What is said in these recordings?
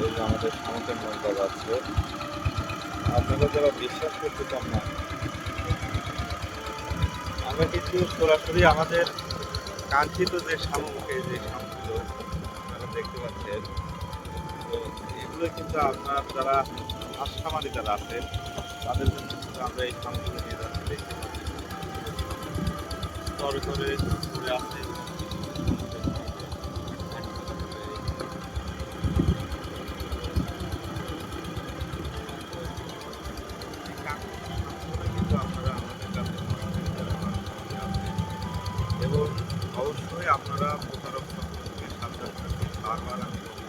নৌকা আমাদের সামুদ্রের নৌকা যাচ্ছে আপনারা যারা বিশ্বাস করতে চান না আমরা সরাসরি আমাদের কাঙ্ক্ষিত যে শামুককে যে শামুকগুলো আপনারা দেখতে পাচ্ছেন তো এগুলো কিন্তু আপনার যারা আশামারি যারা আছেন তাদের জন্য আমরা এই শামুকগুলো নিয়ে যাচ্ছি। দেখতে পাচ্ছি তরে ঘুরে কিন্তু আপনারা আমাদের কাছে এবং অবশ্যই আপনারা প্রতারক সম্পর্কে সাবধান থাকবেন বারবার আমি বলি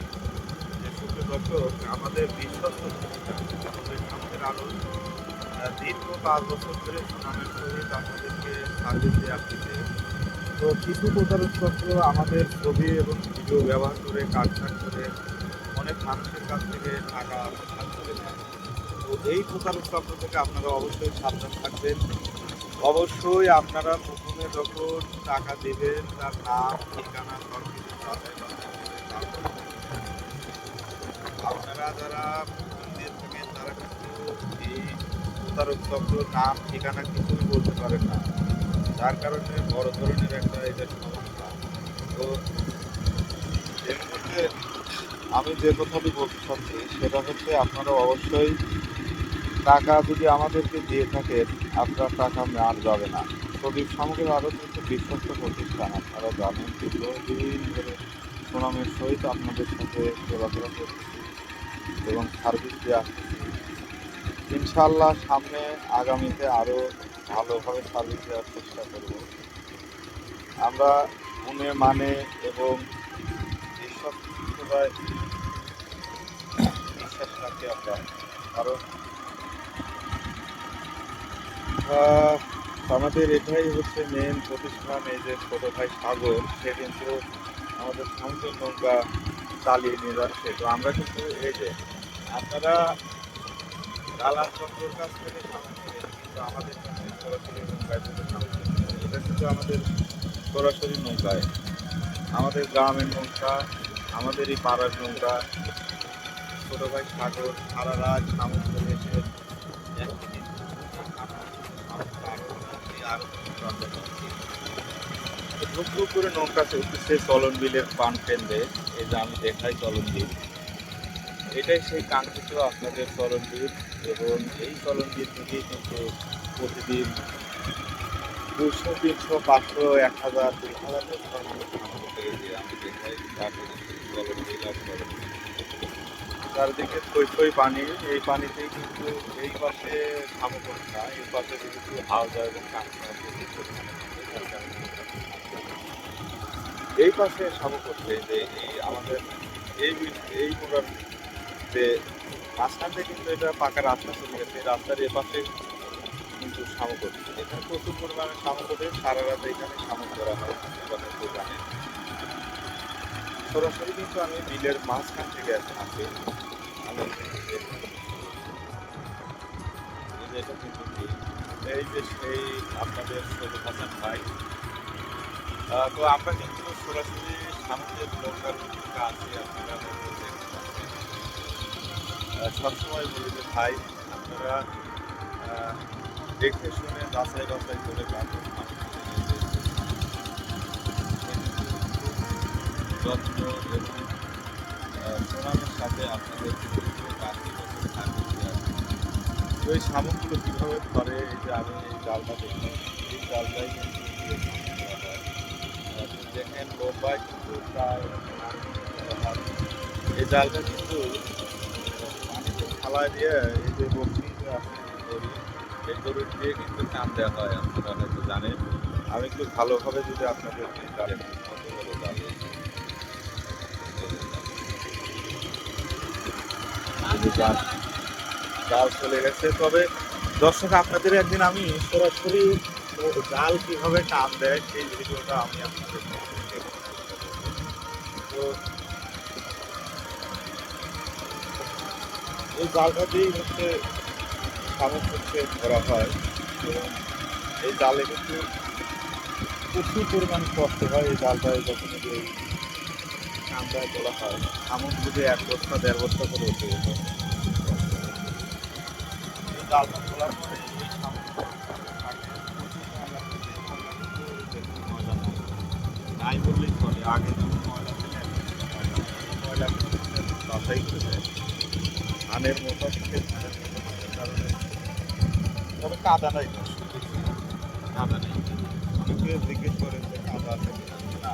যে সুপ্রিয় দর্শক আমাদের বিশ্বস্ত প্রতিষ্ঠান আমাদের আমাদের আরও আহ, দীর্ঘ পাঁচ বছর ধরে সুনামের সহিত আপনাদেরকে সার্ভিস দিয়ে আসছে তো কিছু প্রতারক চক্র আমাদের ছবি এবং ভিডিও ব্যবহার করে কাটছাট করে অনেক মানুষের কাছ থেকে টাকা ভাগ করে তো এই প্রতারক চক্র থেকে আপনারা অবশ্যই সাবধান থাকবেন। অবশ্যই আপনারা প্রথমে যখন টাকা দেবেন, তার নাম, ঠিকানা সব কিছু আপনারা যারা থাকেন তারা কিন্তু এই প্রতারক চক্র নাম, ঠিকানা কিছুই বলতে পারেন না। যার কারণে বড় ধরনের একটা এটা সমস্যা। তো এর মধ্যে আমি যে কথাটি বলতে চাচ্ছি সেটা হচ্ছে আপনারা অবশ্যই টাকা যদি আমাদেরকে দিয়ে থাকেন, আপনার টাকা আর যাবে না। প্রদীপ সামগ্রী আরও কিন্তু বিশ্বস্ত প্রতিষ্ঠান, আপনারা জানেন দীর্ঘদিন ধরে সুনামের সহিত আপনাদের সাথে চলাফেরা করতেছি এবং সার্ভিস দিয়ে আসতেছি। ইনশাল্লাহ সামনে আগামীতে আরও ভালোভাবে সার্ভিস দেওয়ার চেষ্টা করব। আমরা গুণে মানে এবং বিশ্বস্ততায় বিশ্বাস রাখি আমরা, কারণ আমাদের এটাই হচ্ছে মেন প্রতিষ্ঠান, এই যে ছোটো ভাই সাগর, সে কিন্তু আমাদের সমুদ্র নৌকা চালিয়ে নিয়ে যাচ্ছে। তো আমরা কিন্তু এই যে আপনারা দালাল আমাদের এটা কিন্তু আমাদের সরাসরি নৌকায়। আমাদের গ্রামের নৌকা, আমাদের এই পাড়ার নৌকা, ছোট ভাই সাগর সারা রাত সমুদ্রে এসে একদিন ধুপ ধুপ করে নৌকা চলতেছে চলন বিলের পান কেন্দ্রে। এই যে আমি দেখাই চলন বিল। এটাই সেই কাঙ্ক্ষিত আপনাদের চলন বিল এবং এই চলন বিল থেকেই কিন্তু প্রতিদিন দুশো তিনশো পাঁচশো এক হাজার দুই হাজার। চারদিকে থই থই পানি এই পানিতেই কিন্তু এই পাশে শামুক না এই পাশে কিন্তু হাওড়া এবং কাঁকড়া থাকে, এই পাশে শামুক হচ্ছে যে এই আমাদের এই এই পুরার যে থেকে কিন্তু এটা পাকা রাস্তা চলে গেছে। রাস্তার এপাশে কিন্তু হচ্ছে এখানে প্রচুর পরিমাণে হচ্ছে সারা রাত এখানে শামুক করা হয়। তো সরাসরি কিন্তু আমি বিলের মাঝখান থেকে এখন আছি আমি এই যে- এই এটা কিন্তু এই যে সেই আপনাদের সবুজ হাসান ভাই। তো আমরা কিন্তু সরাসরি নৌকার দিকে আছি আপনারা হয়তো দেখতে পাচ্ছেন। আহ, সবসময় বলি যে ভাই, আপনারা দেখে শুনে যাচাই বাছাই করে যত্ন এবং সুনামের সাথে আপনাদের তো এই কীভাবে ধরে, এই যে আমি এই জালটা দেখলাম, এই জালটাই কিন্তু দেখেন বোম্বাই কিন্তু প্রায়, এই জালটা কিন্তু ফালায় দিয়ে এই যে যে আছে দড়ি এই দড়ি দিয়ে কিন্তু টান দেওয়া হয়, আপনারা হয়তো জানেন। আমি একটু ভালোভাবে যদি আপনাদের জাল চলে গেছে। তবে দর্শক, আপনাদের একদিন আমি সরাসরি জাল কীভাবে টান দেয় সেই ভিডিওটা আমি আপনাদের তো এই জালটা দিয়েই হচ্ছে শামুক হচ্ছে ধরা হয় এবং এই জালে কিন্তু প্রচুর পরিমাণ কষ্ট হয় এই জালটায় যখন যে কামড়ায় তোলা হয় শামুক যদি এক বস্তা, দেড় বস্তা করে উঠে যেত জালটা তোলার পরে এই নাই। বললেই চলে আগে ময়লা ময়লা। ময়লা করে দেয় ধানের মতো থেকে কারণে তবে কাদা নাই কাদা নেই অনেকে জিজ্ঞেস করেন যে কাদা আছে না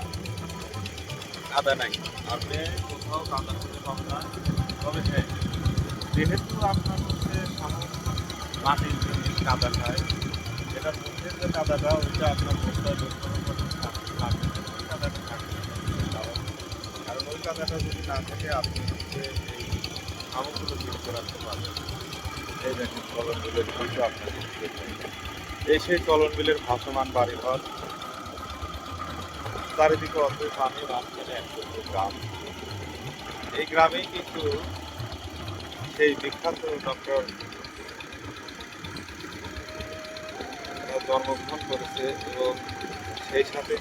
কাদা নাই আপনি কোথাও কাদা খুঁজে পাবেন না তবে হ্যাঁ যেহেতু আপনার হচ্ছে মাটির কাদা খায় এটার মধ্যে যে কাদাটা ওইটা আপনার বস্তায় কাদাটা কারণ কারণ ওই কাদাটা যদি না থাকে আপনি হচ্ছে শামুকগুলো বিক্রি রাখতে পারবেন এই দেখেন চলন বিলের ভিডিও আপনাকে এই সেই চলন বিলের ভাসমান বাড়িঘর চারিদিকে অত পানি মাঝখানে একশো গ্রাম এই গ্রামেই কিন্তু সেই বিখ্যাত ডক্টর জন্মগ্রহণ করেছে এবং সেই সাথে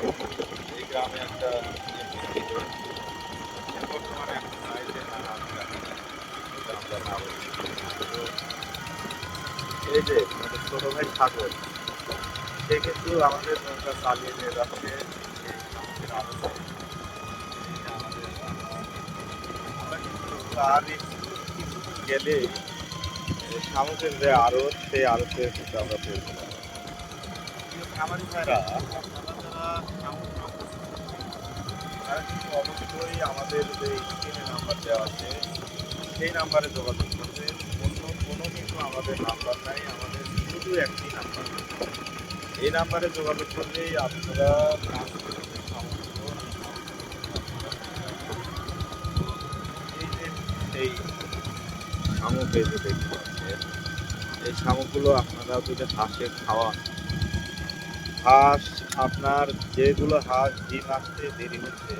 এই গ্রামে একটা। বর্তমানে না এই যে আমাদের ছোট ভাই সাগর সে কিন্তু আমাদের নৌকা চালিয়ে নিয়ে যাচ্ছে কিন্তু আর গেলে শামুকের যে আড়ত সেই আড়তে কিন্তু আমরা পেয়ে যাব কিন্তু অবশ্যই আমাদের যে স্ক্রিনে নাম্বার দেওয়া আছে সেই নাম্বারে যোগাযোগ করবে। অন্য কোনো কিন্তু আমাদের নাম্বার নাই, আমাদের শুধু একটি নাম্বার। এই নাম্বারে যোগাযোগ করলেই আপনারা এই যে এই শামুক যে দেখতে পাচ্ছেন, এই শামুকগুলো আপনারা যদি হাঁসে খাওয়ান। হাঁস আপনার যেগুলো হাঁস ডিম আসতে দেরি হচ্ছে,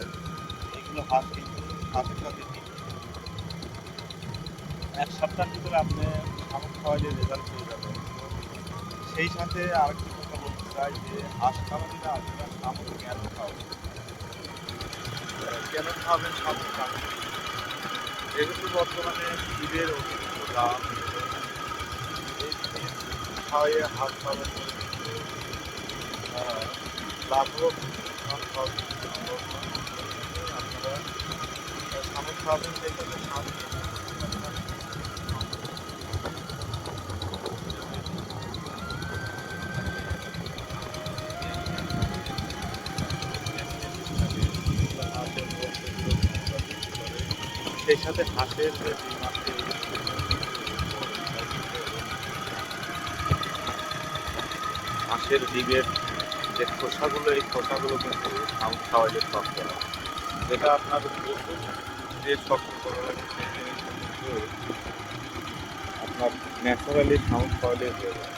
এগুলো হাঁস কিন্তু হাঁসের সাথে এক সপ্তাহের ভিতরে আপনি শামুক খাওয়াইলে রেজাল্ট পেয়ে যাবেন। সেই সাথে আরেকটি কথা বলতে চাই যে হাঁস খাওয়ালে না আপনারা শামুক কেন খাওয়াবেন? কেন খাওয়াবেন শামুক খাবেন যেহেতু বর্তমানে ফিডের অতিরিক্ত দাম এই ফিড খাওয়াইয়ে হাঁস পালন নয়। আপনারা শামুক খাওয়াবেন, সেই শামুক সেই সাথে হাঁসের যে হাঁসের ডিমের যে খোসাগুলো, এই খোসাগুলো কিন্তু খাওয়াইলে শক্ত হয়। যেটা আপনার প্রচুর যে শক্ত করা আপনার ন্যাচারালি শামুক খাওয়াইলে হয়ে যায়।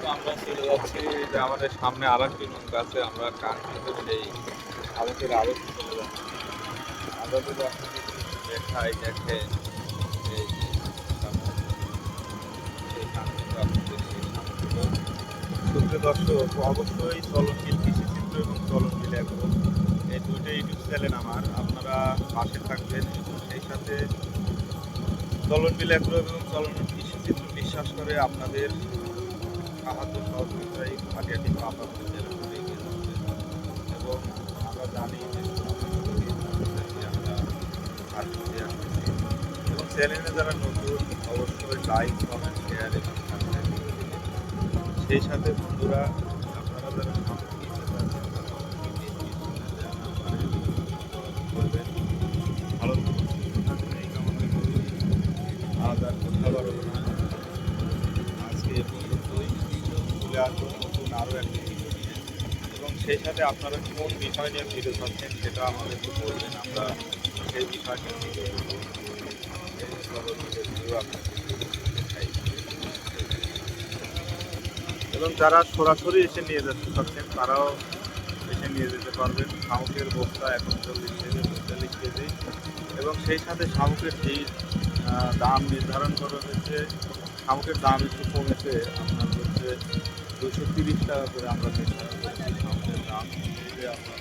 তো আমরা চলে যাচ্ছি যে আমাদের সামনে আর একটি নৌকা আছে, আমরা কাঙ্ক্ষিত সেই শামুকের আরও আমরা যদি আপনাকে দেখাই দর্শক, অবশ্যই চলনশীল কৃষি চিত্র এবং চলনশীল এগুলো এই দুইটা ইউটিউব চ্যানেল আমার। আপনারা পাশে থাকবেন। সেই সাথে চলনশীল এগ্রো এবং চলন কৃষি চিত্র বিশ্বাস করে আপনাদের সাহায্য সহযোগিতায় এগিয়ে যাচ্ছে এবং আমরা জানি যে এবং চ্যানেলে যারা নতুন অবশ্যই লাইক কমেন্ট শেয়ার এবং সেই সাথে বন্ধুরা আপনারা যারা আজ আজকে নতুন আরও একটি ভিডিও নিয়ে এবং সেই সাথে আপনারা কোন বিষয় নিয়ে ভিডিও চাচ্ছেন সেটা আমাদেরকে বলবেন। আমরা সেই বিষয়টা এবং যারা সরাসরি এসে নিয়ে যেতে চাচ্ছেন তারাও এসে নিয়ে যেতে পারবেন। শামুকের বস্তা এখন চল্লিশ কেজি পঁয়তাল্লিশ কেজি। এবং সেই সাথে শামুকের আহ, দাম নির্ধারণ করা হয়েছে শামুকের দাম একটু কমেছে। আপনার হচ্ছে দুশো তিরিশ টাকা করে আমরা নির্ধারণ করেছি শামুকের দাম। যে আপনার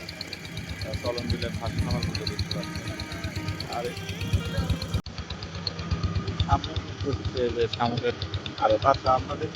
চলন বিলের হাট খামার মধ্যে দেখতে পাচ্ছেন আর। আমাদের আচ্ছা আপনাদের